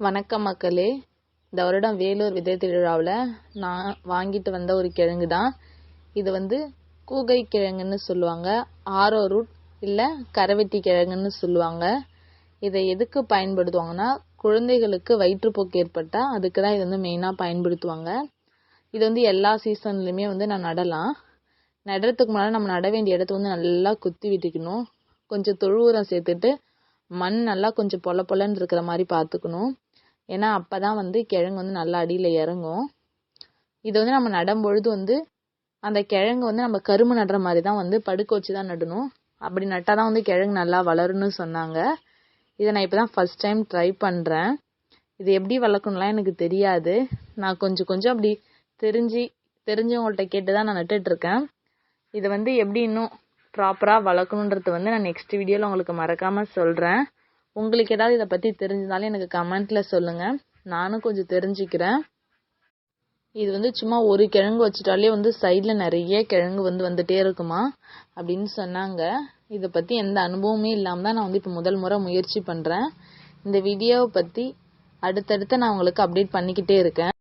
வணக்கம் மக்களே. இந்த வருடம் வேலூர் விதை திருவிழாவில் நான் வாங்கிட்டு வந்த ஒரு கிழங்கு தான். இது வந்து கூகை கிழங்குன்னு சொல்லுவாங்க. ஆரோ ரூட் இல்லை கரவெட்டி கிழங்குன்னு சொல்லுவாங்க. இதை எதுக்கு பயன்படுத்துவாங்கன்னா குழந்தைகளுக்கு வயிற்றுப்போக்கு ஏற்பட்டால் அதுக்கு தான் இது வந்து மெயினாக பயன்படுத்துவாங்க. இது வந்து எல்லா சீசன்லையுமே வந்து நான் நடலாம். நடுறதுக்கு முன்னால் நம்ம நட வேண்டிய இடத்த வந்து நல்லா குத்தி விட்டுக்கணும். கொஞ்சம் தொழு உரம் சேர்த்துட்டு மண் நல்லா கொஞ்சம் பொல பொலன்னு இருக்கிற மாதிரி பார்த்துக்கணும். ஏன்னா அப்போ தான் வந்து கிழங்கு வந்து நல்லா அடியில் இறங்கும். இது வந்து நம்ம நடும்பொழுது வந்து அந்த கிழங்கு வந்து நம்ம கரும்பு நடுற மாதிரி தான் வந்து படுக்க வச்சு தான் நடணும். அப்படி நட்டால் தான் வந்து கிழங்கு நல்லா வளரும்னு சொன்னாங்க. இதை நான் இப்போ தான் ஃபஸ்ட் டைம் ட்ரை பண்ணுறேன் இது எப்படி வளர்க்கணும்லாம் எனக்கு தெரியாது. நான் கொஞ்சம் கொஞ்சம் அப்படி தெரிஞ்சு தெரிஞ்சவங்கள்ட்ட கேட்டு தான் நான் நட்டுட்ருக்கேன் இதை வந்து எப்படி இன்னும் ப்ராப்பராக வளர்க்கணுன்றது வந்து நான் நெக்ஸ்ட் வீடியோவில் உங்களுக்கு மறக்காமல் சொல்கிறேன் உங்களுக்கு ஏதாவது இதை பற்றி தெரிஞ்சிருந்தாலும் எனக்கு கமெண்ட்டில் சொல்லுங்கள் நானும் கொஞ்சம் தெரிஞ்சுக்கிறேன். இது வந்து சும்மா ஒரு கிழங்கு வச்சுட்டாலே வந்து சைடில் நிறைய கிழங்கு வந்து வந்துட்டே இருக்குமா? அப்படின்னு சொன்னாங்க. இதை பற்றி எந்த அனுபவமே இல்லாமல் தான் நான் வந்து இப்போ முதல் முறை முயற்சி பண்ணுறேன் இந்த வீடியோவை பற்றி அடுத்தடுத்து நான் உங்களுக்கு அப்டேட் பண்ணிக்கிட்டே இருக்கேன்.